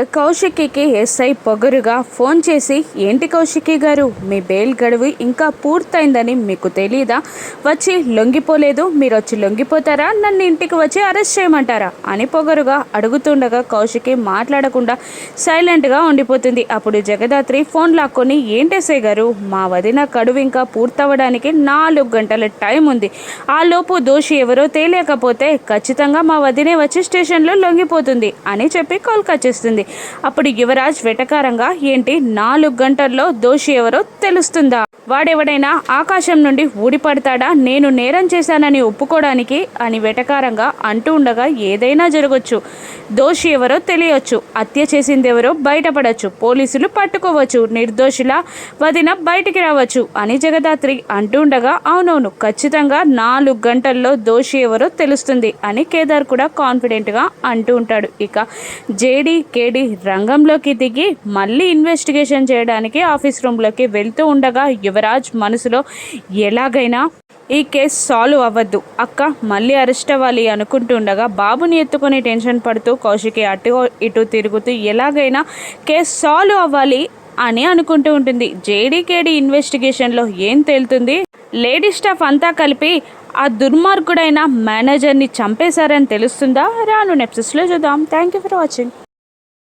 కౌశికికి SI పొగరుగా phone చేసి ఏంటి కౌశికి గారు? మీ బెయిల్ గడువు ఇంకా పూర్తయిందని మీకు తెలీదా? వచ్చి లొంగిపోలేదు. మీరు వచ్చి లొంగిపోతారా? నన్ను ఇంటికి వచ్చి అరెస్ట్ చేయమంటారా? అని పొగరుగా అడుగుతుండగా కౌశికి మాట్లాడకుండా సైలెంట్గా ఉండిపోతుంది. అప్పుడు జగదాత్రి ఫోన్ లాక్కొని ఏంటి ఎస్ఐ గారు? మా వదిన కడువు ఇంకా పూర్తవడానికి నాలుగు గంటల టైం ఉంది. ఆ లోపు దోషి ఎవరో తేలియకపోతే ఖచ్చితంగా మా వదినే వచ్చి స్టేషన్లో లొంగిపోతుంది అని చెప్పి కాల్ కట్ చేస్తుంది. అప్పుడు యువరాజ్ వెటకారంగా ఏంటి నాలుగు గంటల్లో దోషి ఎవరో తెలుస్తుందా? వాడెవడైనా ఆకాశం నుండి ఊడిపడతాడా? నేను నేరం చేశానని ఒప్పుకోవడానికి అని వెటకారంగా అంటూ ఉండగా ఏదైనా జరగచ్చు. దోషి ఎవరో తెలియచ్చు. హత్య చేసింది ఎవరో బయటపడచ్చు. పోలీసులు పట్టుకోవచ్చు. నిర్దోషుల వదిన బయటికి రావచ్చు అని జగదాత్రి అంటూ ఉండగా అవునవును ఖచ్చితంగా నాలుగు గంటల్లో దోషి ఎవరో తెలుస్తుంది అని కేదార్ కూడా కాన్ఫిడెంట్గా అంటూ ఉంటాడు. ఇక జేడీ కేడీ రంగంలోకి దిగి మళ్ళీ ఇన్వెస్టిగేషన్ చేయడానికి ఆఫీస్ రూమ్లోకి వెళ్తూ ఉండగా యువరాజ్ మనసులో ఎలాగైనా ఈ కేసు సాల్వ్ అవ్వద్దు. అక్క మళ్ళీ అరెస్ట్ అవ్వాలి అనుకుంటుండగా బాబుని ఎత్తుకొని టెన్షన్ పడుతూ కౌశికి అటు ఇటు తిరుగుతూ ఎలాగైనా కేసు సాల్వ్ అవ్వాలి అని అనుకుంటూ ఉంటుంది. జేడీకేడీ ఇన్వెస్టిగేషన్లో ఏం తేలుతుంది? లేడీ స్టాఫ్ అంతా కలిపి ఆ దుర్మార్గుడైన మేనేజర్ని చంపేశారని తెలుస్తుందా? రాను నెప్సెస్లో చూద్దాం. Thank you for watching.